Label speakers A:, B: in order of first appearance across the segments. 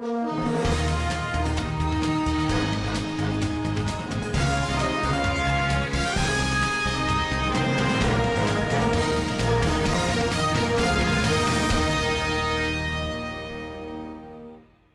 A: Thank you.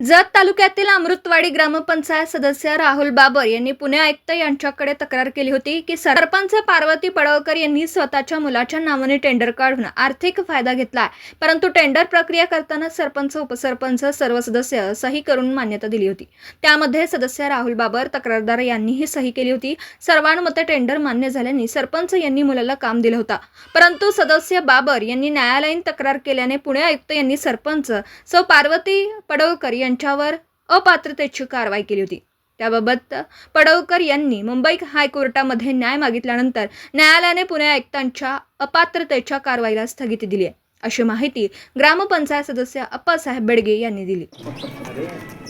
A: Jat तालुक्यातील अमृतवाडी ग्रामपंचायत सदस्य राहुल बाबर यांनी पुणे आयुक्त यांच्याकडे तक्रार केली होती की सरपंच पार्वती पडवकर यांनी स्वतःच्या मुलाच्या नावाने टेंडर काढून आर्थिक फायदा घेतला परंतु टेंडर प्रक्रिया करताना सरपंच उपसरपंच सर्व सदस्य सही करून मान्यता दिली होती. त्यामध्ये सदस्य राहुल बाबर तक्रारदार यांनीही सही केली होती. सर्वानुमते टेंडर मान्य झाल्याने सरपंच यांनी मुलाला काम दिलं होतं. परंतु सदस्य बाबर यांनी न्यायालयीन तक्रार केल्याने पुणे आयुक्त यांनी सरपंच सौ पार्वती पडवकर यांनी यांच्यावर अपात्रतेची कारवाई केली होती. त्याबाबत पडवकर यांनी मुंबई हायकोर्टामध्ये न्याय मागितल्यानंतर न्यायालयाने पुणे आयुक्तांच्या अपात्रतेच्या कारवाईला स्थगिती दिली आहे अशी माहिती ग्रामपंचायत सदस्य अप्पासाहेब बेडगे यांनी दिली.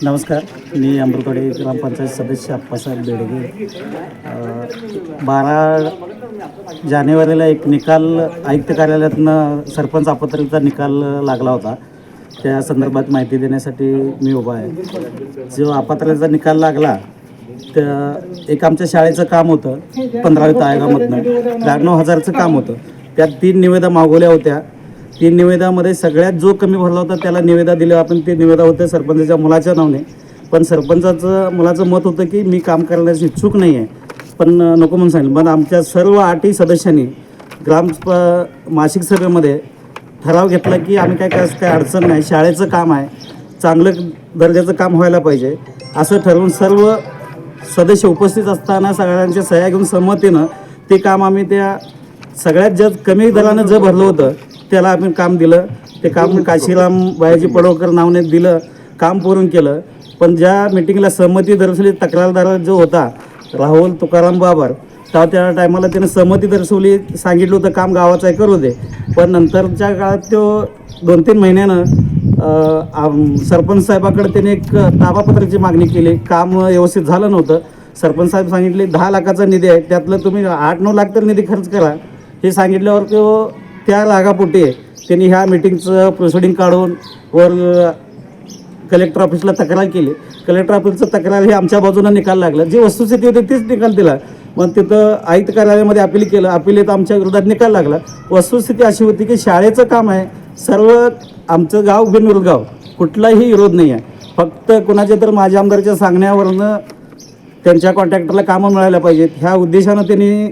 B: नमस्कार मी अमृतवाडी ग्रामपंचायत सदस्य अप्पासाहेब बेडगे. बारा जानेवारीला एक निकाल आयुक्त कार्यालयातनं सरपंच अपात्रतेचा निकाल लागला होता. त्या संदर्भात माहिती देण्यासाठी मी उभा आहे. जो अपात्रतेचा निकाल लागला त्या एक आमच्या शाळेचं काम होतं पंधरावी आयोगामधनं त्र्याण्णव हजारचं काम होतं. त्यात तीन निवेदा मागवल्या होत्या. तीन निवेदामध्ये सगळ्यात जो कमी भरला होता त्याला निवेदा दिलं आपण ते निवेदा होते सरपंचाच्या मुलाच्या नावाने. पण सरपंचाचं मुलाचं मत होतं की मी काम करण्यास इच्छुक नाही आहे पण नको म्हणून सांगितलं पण आमच्या सर्व आठही सदस्यांनी ग्राम मासिक सभेमध्ये ठराव घेतला की आम्ही काय काय काय अडचण नाही. शाळेचं काम आहे. चांगलं दर्जाचं काम व्हायला पाहिजे. असं ठरवून सर्व सदस्य उपस्थित असताना सगळ्यांच्या सह्या घेऊन संमतीनं ते काम आम्ही त्या सगळ्यात ज्या कमी दरानं जे भरलं होतं त्याला आम्ही काम दिलं. ते काम काशीराम बायाजी पडवकर नावने दिलं काम पूर्ण केलं. पण ज्या मिटिंगला सहमती दर्शवली तक्रारदार जो होता राहुल तुकाराम बाबर तेव्हा त्या टायमाला त्यानं सहमती दर्शवली सांगितलं होतं काम गावाचं आहे करू दे. पण नंतरच्या काळात तो दोन तीन महिन्यानं सरपंच साहेबाकडे त्याने एक ताबापत्राची मागणी केली. काम व्यवस्थित झालं नव्हतं. सरपंच साहेब सांगितले दहा लाखाचा निधी आहे. त्यातलं तुम्ही आठ नऊ लाख तर निधी खर्च करा. हे सांगितल्यावर तो त्या लागापोटी त्यांनी ह्या मिटिंगचं प्रोसिडिंग काढून वर कलेक्टर ऑफिसला तक्रार केली. कलेक्टर ऑफिसचं तक्रार हे आमच्या बाजूनं निकाल लागला. जी वस्तुस्थिती होती तीच निकाल दिला. मग तिथं आयुक्त कार्यालयामध्ये अपील केलं. अपील तर आमच्या विरोधात निकाल लागला. वस्तुस्थिती अशी होती की शाळेचं काम आहे. सर्व आमचं गाव बिनविरोध गाव. कुठलाही विरोध नाही आहे. फक्त कुणाच्या तर माझ्या आमदारच्या सांगण्यावरनं त्यांच्या कॉन्ट्रॅक्टरला कामं मिळायला पाहिजेत. ह्या उद्देशानं त्यांनी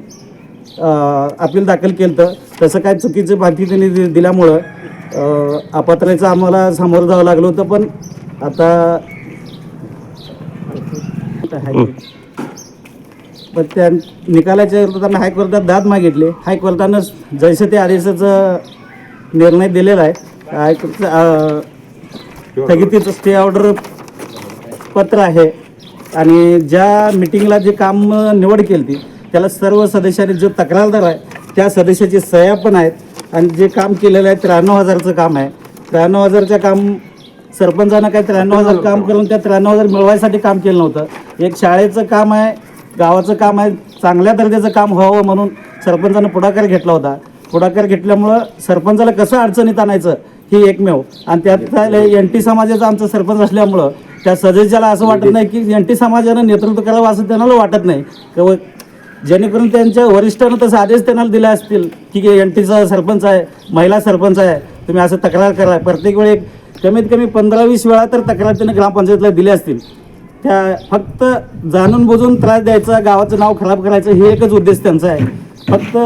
B: अपील दाखल केलं तर तसं काय चुकीची माहिती त्यांनी दि दिल्यामुळं अ, आम्हाला सामोरं जावं लागलं होतं. पण आता पण त्या निकालाच्या विरोधात हायकोर्टात दाद मागितले. हायकोर्टानं जैसे ते आदेशाचा निर्णय दिलेला आहे. हायकोर्टचं स्थगितीचं स्टे ऑर्डर पत्र आहे. आणि ज्या मिटिंगला जे काम निवड केली ती त्याला सर्व सदस्यांनी जो तक्रारदार आहे त्या सदस्याची सह्या पण आहेत. आणि जे काम केलेलं आहे त्र्याण्णव हजारचं काम आहे. त्र्याण्णव हजारचं काम सरपंचानं काय त्र्याण्णव हजार काम करून त्या त्र्याण्णव हजार मिळवायसाठी काम केलं नव्हतं. एक शाळेचं काम आहे गावाचं काम आहे चांगल्या दर्जाचं काम व्हावं म्हणून सरपंचानं पुढाकार घेतला होता. पुढाकार घेतल्यामुळं सरपंचाला कसं अडचणीत आणायचं ही एकमेव. आणि त्यात एन टी समाजाचा आमचा सरपंच असल्यामुळं त्या सदस्याला असं वाटत नाही की एन टी समाजानं नेतृत्व करावं असं त्यांना वाटत नाही. किंवा जेणेकरून त्यांच्या वरिष्ठानं तसं आदेश त्यांना दिले असतील की एन टीचा सरपंच आहे महिला सरपंच आहे तुम्ही असं तक्रार करा. प्रत्येक वेळी कमीत कमी पंधरा वीस वेळा तर तक्रार त्यांनी ग्रामपंचायतीला दिल्या असतील. त्या फक्त जाणून बुजून त्रास द्यायचा गावाचं नाव खराब करायचं हे एकच उद्देश त्यांचा आहे. फक्त